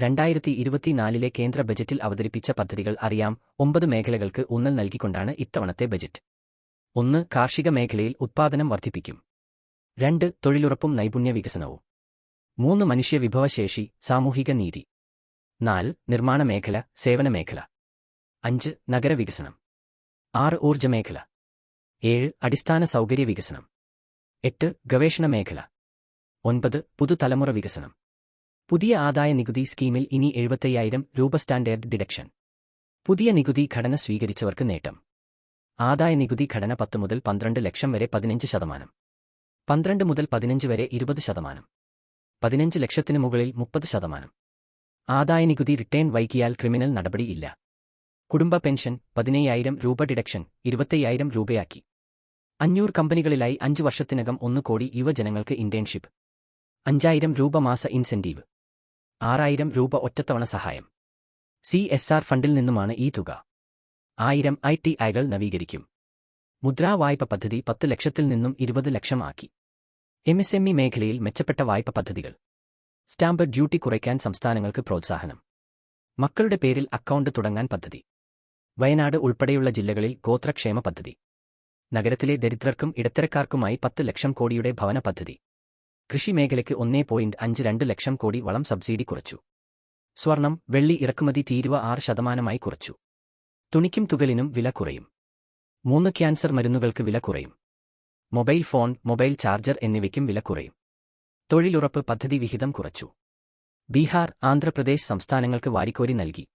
രണ്ടായിരത്തി ഇരുപത്തിനാലിലെ കേന്ദ്ര ബജറ്റിൽ അവതരിപ്പിച്ച പദ്ധതികൾ അറിയാം. ഒമ്പത് മേഖലകൾക്ക് ഊന്നൽ നൽകിക്കൊണ്ടാണ് ഇത്തവണത്തെ ബജറ്റ്. ഒന്ന് കാർഷിക മേഖലയിൽ ഉത്പാദനം വർദ്ധിപ്പിക്കും. രണ്ട് തൊഴിലുറപ്പും നൈപുണ്യ വികസനവും. മൂന്ന് മനുഷ്യ വിഭവശേഷി സാമൂഹിക നീതി. നാല് നിർമ്മാണ മേഖല സേവന മേഖല. അഞ്ച് നഗരവികസനം ആറ് ഊർജ മേഖല. ഏഴ് അടിസ്ഥാന സൗകര്യ വികസനം. എട്ട് ഗവേഷണ മേഖല. ഒൻപത് പുതുതലമുറ വികസനം. പുതിയ ആദായ നികുതി സ്കീമിൽ ഇനി എഴുപത്തയ്യായിരം രൂപ സ്റ്റാൻഡേർഡ് ഡിഡക്ഷൻ. പുതിയ നികുതി ഘടന സ്വീകരിച്ചവർക്ക് നേട്ടം. ആദായ നികുതി ഘടന പത്ത് മുതൽ പന്ത്രണ്ട് ലക്ഷം വരെ പതിനഞ്ച് ശതമാനം. പന്ത്രണ്ട് മുതൽ പതിനഞ്ച് വരെ ഇരുപത് ശതമാനം. പതിനഞ്ച് ലക്ഷത്തിന് മുകളിൽ മുപ്പത് ശതമാനം. ആദായ നികുതി റിട്ടേൺ വൈകിയാൽ ക്രിമിനൽ നടപടിയില്ല കുടുംബ പെൻഷൻ പതിനയ്യായിരം രൂപ ഡിഡക്ഷൻ ഇരുപത്തയ്യായിരം രൂപയാക്കി. അഞ്ഞൂറ് കമ്പനികളിലായി അഞ്ച് വർഷത്തിനകം ഒന്ന് കോടി യുവജനങ്ങൾക്ക് ഇന്റേൺഷിപ്പ്. അഞ്ചായിരം രൂപ മാസ ഇൻസെന്റീവ്. ആറായിരം രൂപ ഒറ്റത്തവണ സഹായം. സി എസ് ആർ ഫണ്ടിൽ നിന്നുമാണ് ഈ തുക. ആയിരം ഐ ടി ഐകൾ നവീകരിക്കും. മുദ്രാ വായ്പ പദ്ധതി പത്ത് ലക്ഷത്തിൽ നിന്നും ഇരുപത് ലക്ഷമാക്കി എം എസ് എം ഇ മേഖലയിൽ മെച്ചപ്പെട്ട വായ്പ പദ്ധതികൾ. സ്റ്റാമ്പ് ഡ്യൂട്ടി കുറയ്ക്കാൻ സംസ്ഥാനങ്ങൾക്ക് പ്രോത്സാഹനം. മക്കളുടെ പേരിൽ അക്കൗണ്ട് തുടങ്ങാൻ പദ്ധതി. വയനാട് ഉൾപ്പെടെയുള്ള ജില്ലകളിൽ ഗോത്രക്ഷേമ പദ്ധതി. നഗരത്തിലെ ദരിദ്രർക്കും ഇടത്തരക്കാർക്കുമായി പത്ത് ലക്ഷം കോടിയുടെ ഭവന പദ്ധതി. കൃഷി മേഖലയ്ക്ക് ഒന്നേ പോയിന്റ് അഞ്ച് രണ്ട് ലക്ഷം കോടി വളം സബ്സിഡി കുറച്ചു. സ്വർണം വെള്ളി ഇറക്കുമതി തീരുവ ആറ് ശതമാനമായി കുറച്ചു. തുണിക്കും തുകലിനും വില കുറയും. മൂന്ന് ക്യാൻസർ മരുന്നുകൾക്ക് വില കുറയും. മൊബൈൽ ഫോൺ മൊബൈൽ ചാർജർ എന്നിവയ്ക്കും വില കുറയും. തൊഴിലുറപ്പ് പദ്ധതി വിഹിതം കുറച്ചു. ബീഹാർ ആന്ധ്രാപ്രദേശ് സംസ്ഥാനങ്ങൾക്ക് വാരിക്കോരി നൽകി.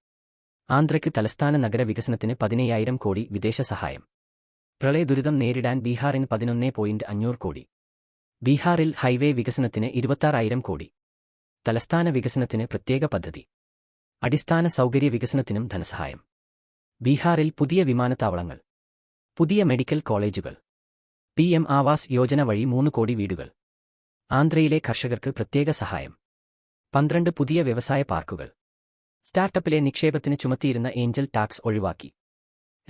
ആന്ധ്രയ്ക്ക് തലസ്ഥാന നഗര വികസനത്തിന് പതിനയ്യായിരം കോടി വിദേശ സഹായം. പ്രളയ ദുരിതം നേരിടാൻ ബീഹാറിന് പതിനൊന്നേ പോയിന്റ് അഞ്ഞൂറ് കോടി. ബീഹാറിൽ ഹൈവേ വികസനത്തിന് ഇരുപത്താറായിരം കോടി. തലസ്ഥാന വികസനത്തിന് പ്രത്യേക പദ്ധതി. അടിസ്ഥാന സൗകര്യ വികസനത്തിനും ധനസഹായം. ബീഹാറിൽ പുതിയ വിമാനത്താവളങ്ങൾ. പുതിയ മെഡിക്കൽ കോളേജുകൾ. പി എം ആവാസ് യോജന വഴി മൂന്ന് കോടി വീടുകൾ. ആന്ധ്രയിലെ കർഷകർക്ക് പ്രത്യേക സഹായം. പന്ത്രണ്ട് പുതിയ വ്യവസായ പാർക്കുകൾ. സ്റ്റാർട്ടപ്പിലെ നിക്ഷേപത്തിന് ചുമത്തിയിരുന്ന ഏഞ്ചൽ ടാക്സ് ഒഴിവാക്കി.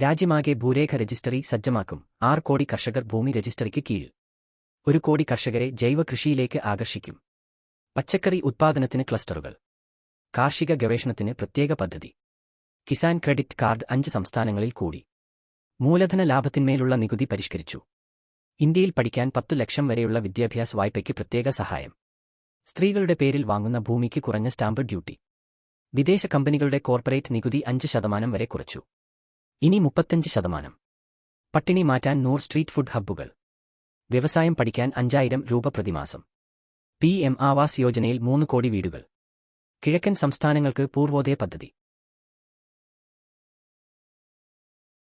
രാജ്യമാകെ ഭൂരേഖ രജിസ്റ്ററി സജ്ജമാക്കും. ആറ് കോടി കർഷകർ ഭൂമി രജിസ്റ്ററിക്ക് കീഴിൽ. ഒരു കോടി കർഷകരെ ജൈവ കൃഷിയിലേക്ക് ആകർഷിക്കും. പച്ചക്കറി ഉത്പാദനത്തിന് ക്ലസ്റ്ററുകൾ. കാർഷിക ഗവേഷണത്തിന് പ്രത്യേക പദ്ധതി. കിസാൻ ക്രെഡിറ്റ് കാർഡ് അഞ്ച് സംസ്ഥാനങ്ങളിൽ കൂടി. മൂലധന ലാഭത്തിന്മേലുള്ള നികുതി പരിഷ്കരിച്ചു. ഇന്ത്യയിൽ പഠിക്കാൻ പത്തു ലക്ഷം വരെയുള്ള വിദ്യാഭ്യാസ വായ്പയ്ക്ക് പ്രത്യേക സഹായം. സ്ത്രീകളുടെ പേരിൽ വാങ്ങുന്ന ഭൂമിക്ക് കുറഞ്ഞ സ്റ്റാമ്പ് ഡ്യൂട്ടി. വിദേശ കമ്പനികളുടെ കോർപ്പറേറ്റ് നികുതി അഞ്ച് ശതമാനം വരെ കുറച്ചു. ഇനി മുപ്പത്തഞ്ച് ശതമാനം. പട്ടിണി മാറ്റാൻ നൂർ സ്ട്രീറ്റ് ഫുഡ് ഹബ്ബുകൾ. വ്യവസായം പഠിക്കാൻ അഞ്ചായിരം രൂപ പ്രതിമാസം. പി എം ആവാസ് യോജനയിൽ മൂന്ന് കോടി വീടുകൾ. കിഴക്കൻ സംസ്ഥാനങ്ങൾക്ക് പൂർവോദയ പദ്ധതി.